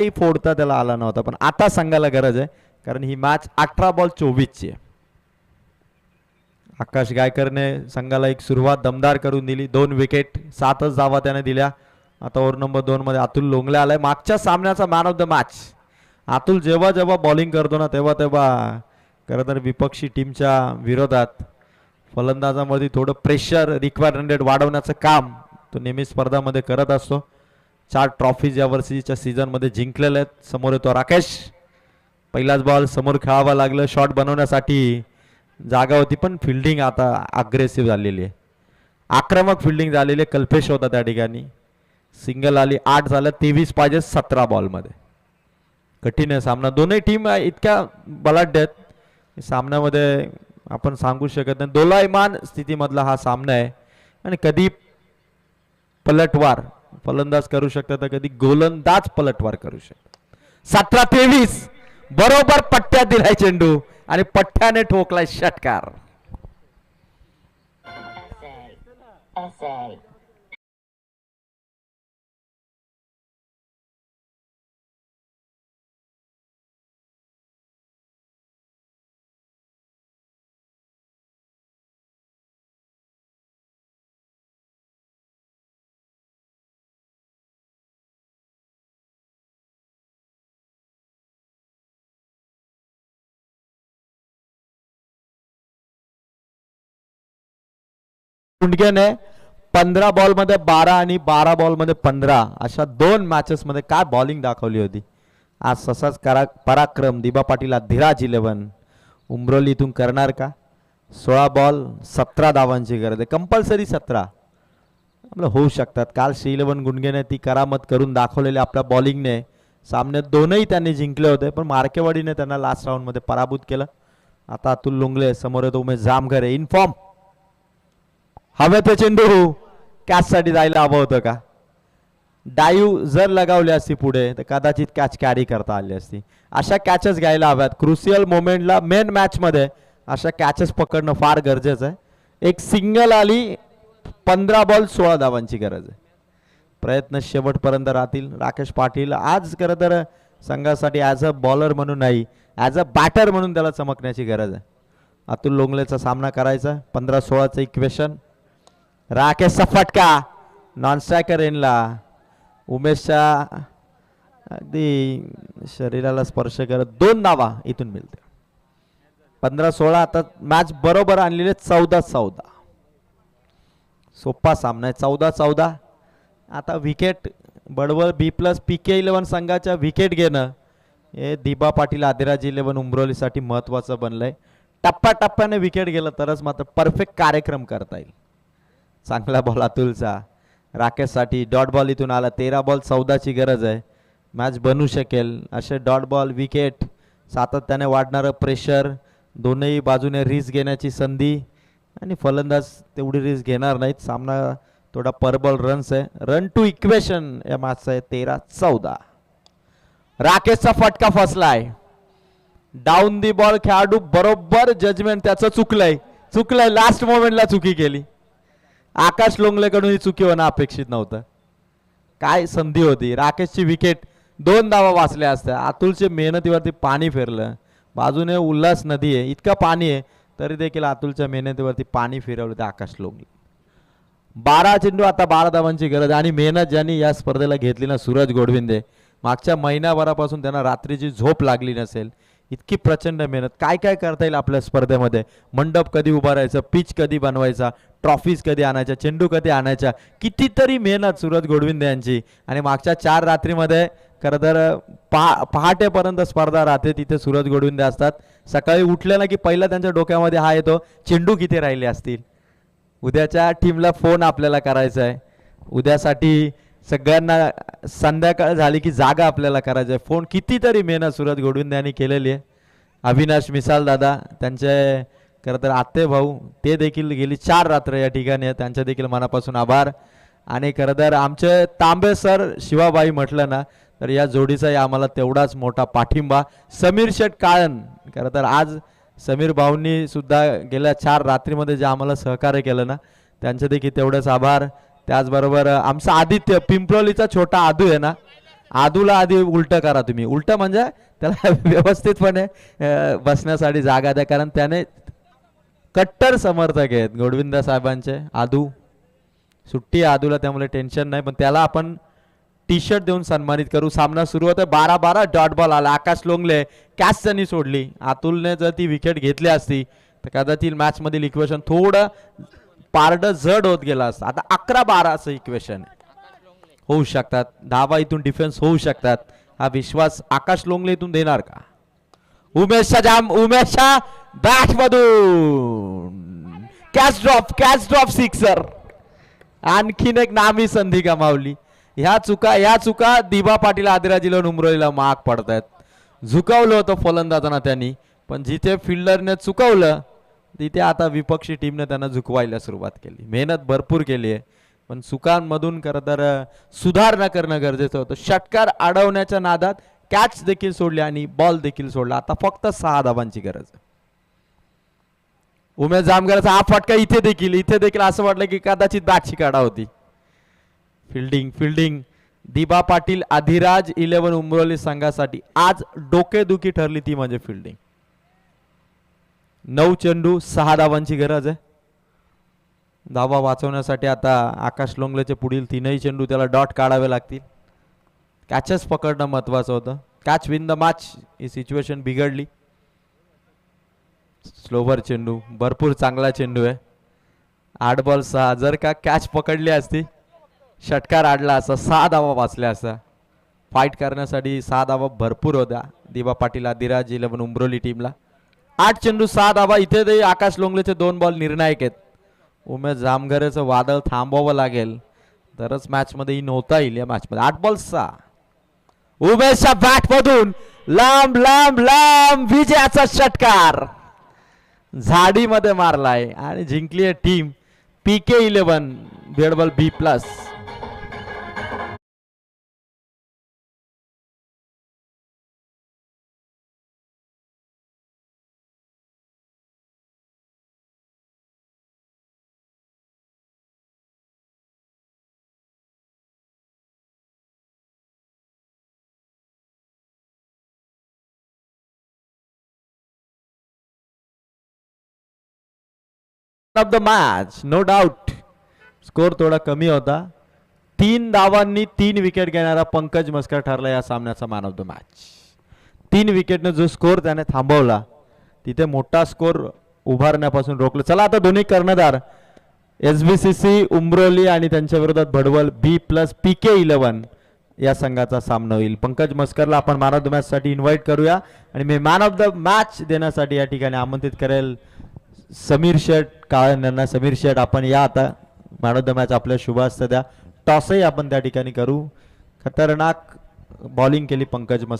काही फोडता त्याला आला नव्हता. पण आता सांगायला गरज आहे कारण ही मॅच अठरा बॉल चोवीसची आहे. आकाश गायकरने संघाला एक सुरुवात दमदार करून दिली. दोन विकेट सातच धावा त्याने दिल्या. आता ओव्हर नंबर दोन मध्ये अतुल लोंगले आलाय. मागच्या सामन्याचा man of the match Atul जेव्हा जेव्हा बॉलिंग करतो ना तेव्हा तेव्हा खरं तर विपक्षी टीमच्या विरोधात फलंदाजामध्ये थोडं प्रेशर रिक्वायरमेंट वाढवण्याचं काम तो नेहमी स्पर्धामध्ये करत असतो. चार ट्रॉफीज या वर्षीच्या सीझनमध्ये जिंकलेल्या आहेत. समोर येतो राकेश. पहिलाच बॉल समोर खेळावा लागलं. शॉट बनवण्यासाठी जागा होती पण फिल्डिंग आता अग्रेसिव्ह झालेली आहे. आक्रमक फिल्डिंग झालेली आहे. कल्पेश होता त्या ठिकाणी. सिंगल आली आठ झालं तेवीस पाहिजे सतरा बॉलमध्ये कठीण आहे सामना. दोन्ही टीम इतक्या बलाढ्य आहेत. सामन्यामध्ये आपण सांगू शकत नाही. दोलायमान स्थितीमधला हा सामना आहे. आणि कधी पलटवार फलंदाज करू शकतात तर कधी गोलंदाज पलटवार करू शकता सतरा तेवीस बरोबर पट्ट्यात दिलाय चेंडू आणि पट्ट्याने ठोकलाय षटकार. Essay, पंधरा बॉलमध्ये बारा आणि बारा बॉलमध्ये पंधरा. अशा दोन मॅचेसमध्ये काय बॉलिंग दाखवली होती? आज तसाच करा पराक्रम. दिबा पाटील धीराज इलेव्हन उमरोलीतून करणार का? सोळा बॉल सतरा धावांची गरज आहे. कंपल्सरी सतरा. आपलं होऊ शकतात. काल श्री इलेव्हन गुंडगेने ती करामत करून दाखवलेली आपल्या बॉलिंगने सामन्यात दोनही त्यांनी जिंकले होते पण मार्केवाडीने त्यांना लास्ट राऊंडमध्ये पराभूत केलं. आता अतुल लुंगले समोर येतो उमेश जामघरे. इन्फॉर्म हवे ते चेंडू. कॅचसाठी जायला हवं होतं का? डाईव जर लगावली असती पुढे तर कदाचित कॅच कॅरी करता आली असती. अशा कॅचेस घ्यायला हव्यात. क्रुसियल मोमेंटला मेन मॅचमध्ये अशा कॅचेस पकडणं फार गरजेचं आहे. एक सिंगल आली पंधरा बॉल सोळा धावांची गरज आहे. प्रयत्न शेवटपर्यंत राहतील. राकेश पाटील आज खरं तर संघासाठी ॲज अ बॉलर म्हणून नाही ॲज अ बॅटर म्हणून त्याला चमकण्याची गरज आहे. अतुल लोंगलेचा सामना करायचा पंधरा सोळाचं इक्वेशन राकेशचा फटका नॉन स्ट्रायकर एनला उमेशच्या अगदी शरीराला स्पर्श करत दोन धावा इथून मिळते. पंधरा सोळा आता मॅच बरोबर आणलेले चौदा चौदा. सोपा सामना आहे चौदा चौदा. आता wicket बडवळ B plus P K eleven संघाच्या विकेट घेणं हे दिबा पाटील आदिराज इलेव्हन उमरोलीसाठी महत्त्वाचं बनलं आहे टप्प्याटप्प्याने विकेट गेलं तरच मात्र परफेक्ट कार्यक्रम करता येईल. चांगला बॉल अतुलचा राकेशसाठी डॉट बॉल इथून आला. तेरा बॉल चौदाची गरज आहे. मॅच बनू शकेल. असे डॉट बॉल विकेट सातत्याने वाढणारं प्रेशर दोनही बाजूने रिस्क घेण्याची संधी आणि फलंदाज तेवढी रिस्क घेणार नाहीत. सामना थोडा परबॉल रन्स आहे. रन टू इक्वेशन या मॅचचा आहे. तेरा चौदा. राकेशचा फटका फसलाय. डाऊन दी बॉल खेळाडू बरोबर जजमेंट त्याचं चुकलंय. चुकलंय. लास्ट मोमेंटला चुकी केली. आकाश लोंगलेकडून ही चुकी होणं अपेक्षित नव्हतं. काय संधी होती? राकेशची विकेट दोन धावा वाचल्या असत्या. अतुलच्या मेहनतीवरती पाणी फिरलं. बाजूने उल्हास नदी आहे. इतकं पाणी आहे तरी देखील अतुलच्या मेहनतीवरती पाणी फिरवलं ते आकाश लोंगले. बारा चेंडू आता बारा धावांची गरज आणि मेहनत ज्यांनी या स्पर्धेला घेतली ना सूरज गोडविंदे. मागच्या महिनाभरापासून त्यांना रात्रीची झोप लागली नसेल. इतकी प्रचंड मेहनत. काय काय करता येईल आपल्या स्पर्धेमध्ये? मंडप कधी उभारायचं? पिच कधी बनवायचा? ट्रॉफीज कधी आणायच्या? चेंडू कधी आणायच्या? कितीतरी मेहनत सूरज गोडविंदे यांची. आणि मागच्या चार रात्रीमध्ये खरं तर पहा पहाटेपर्यंत स्पर्धा राहते तिथे सूरज गोडविंदे असतात. सकाळी उठले ना की पहिला त्यांच्या डोक्यामध्ये हा येतो चेंडू किती राहिले असतील? उद्याच्या टीमला फोन आपल्याला करायचा आहे. उद्यासाठी सगळ्यांना संध्याकाळ झाली की जागा आपल्याला करायचं आहे. फोन कितीतरी मेहनत सुरत घडून यांनी केलेली आहे. अविनाश मिसाल दादा त्यांचे खरं तर आत्ते भाऊ ते देखील गेली चार रात्र या ठिकाणी आहेत. त्यांचे देखील मनापासून आभार. आणि खरं तर आमचे तांबे सर शिवाबाई म्हटलं ना तर या जोडीचाही आम्हाला तेवढाच मोठा पाठिंबा. समीर शेठ काळन खरं तर आज समीर भाऊंनी सुद्धा गेल्या चार रात्रीमध्ये जे आम्हाला सहकार्य केलं ना त्यांचे देखील तेवढंच आभार. त्याचबरोबर आमचा आदित्य पिंपरोलीचा छोटा आदू आहे ना आदूला आधी उलट करा तुम्ही. उलट म्हणजे त्याला व्यवस्थितपणे बसण्यासाठी जागा द्या. कारण त्याने कट्टर समर्थक आहेत गोडविंद साहेबांचे आदू. सुट्टी आदूला त्यामुळे टेन्शन नाही. पण त्याला आपण टी शर्ट देऊन सन्मानित करू. सामना सुरू होतोय. बारा बारा डॉट बॉल आला. आकाश लोंगले कॅच त्यांनी सोडली. अतुलने जर ती विकेट घेतली असती तर कदाचित मॅच मधील इक्वेशन थोडं पारड जड होत गेला असता. आता अकरा बारा असं इक्वेशन होऊ शकतात. धावा इथून डिफेन्स होऊ शकतात. हा विश्वास आकाश लोंगले इथून देणार का? उमेशचा जाम उमेशच्या बॅट मधून catch drop catch drop sixer आणखीन एक नामी संधी गमावली. ह्या चुका ह्या चुका दिबा पाटील आदिराजीला उमरोलीला माग पडतायत. झुकवलं होतं फलंदाजांना त्यांनी पण जिथे फिल्डरने चुकवलं तिथे आता विपक्षी टीमने त्यांना झुकवायला सुरुवात केली. मेहनत भरपूर केली आहे. पण चुकांमधून खरं तर सुधारणा करणं गरजेचं होतं. षटकार अडवण्याच्या नादात कॅच देखील सोडली आणि बॉल देखील सोडला. आता फक्त सहा धाबांची गरज आहे. उमेश जामगरचा हा फटका इथे देखील इथे देखील असं वाटलं की कदाचित बॅटची काढा होती. फिल्डिंग फिल्डिंग दिबा पाटील अधिराज इलेव्हन उमरोली संघासाठी आज डोकेदुखी ठरली ती म्हणजे फिल्डिंग नऊ चेंडू सहा धावांची गरज आहे. धावा वाचवण्यासाठी आता आकाश लोंगलेचे पुढील तीनही चेंडू त्याला डॉट काढावे लागतील. कॅचच पकडणं महत्वाचं होतं. कॅच विन द मॅच ही सिच्युएशन बिघडली. स्लोवर चेंडू भरपूर चांगला चेंडू आहे. आठ बॉल सहा जर का कॅच पकडली असती षटकार आडला असा सहा धावा वाचल्या असा. फाईट करण्यासाठी सहा धावा भरपूर होत्या. दिबा पाटील आदिराज इलेव्हन उमरोली टीमला. आठ चेंडू सहा धावा इथे ते आकाश लोंगलेचे दोन बॉल निर्णायक आहेत. उमेश जामघरेचं वादळ थांबवावं लागेल. तरच मॅचमध्ये इन होता येईल या मॅचमध्ये आठ बॉल सहा. उमेशच्या बॅटमधून लांब लांब लांब विजयाचा षटकार. झाडीमध्ये मारलाय आणि जिंकली आहे team P K eleven बेडबॉल B plus of the match no doubt score थोडा कमी होता. तीन धावांनी तीन विकेट घेणारा पंकज मस्कर ठरला या सामन्याचा मॅन ऑफ द मॅच तीन विकेटने जो स्कोर त्याने थांबवला तिथे मोठा स्कोर उभारण्यापासून रोखलं. चला आता दोन्ही कर्णधार S B C C Umroli आणि त्यांच्या विरोधात Bhadwal B plus P K eleven या संघाचा सामना होईल. पंकज मस्करला आपण मॅन ऑफ द मॅच साठी इन्व्हाइट करूया. आणि मी मॅन ऑफ द मॅच देण्यासाठी या ठिकाणी आमंत्रित करेल समीर शेट काळन यांना समीर शेट आपण या आता मॅन ऑफ द मॅच आपल्या शुभ द्या. टॉसही आपण त्या ठिकाणी करू. खतरनाक बॉलिंग केली पंकज मस्त.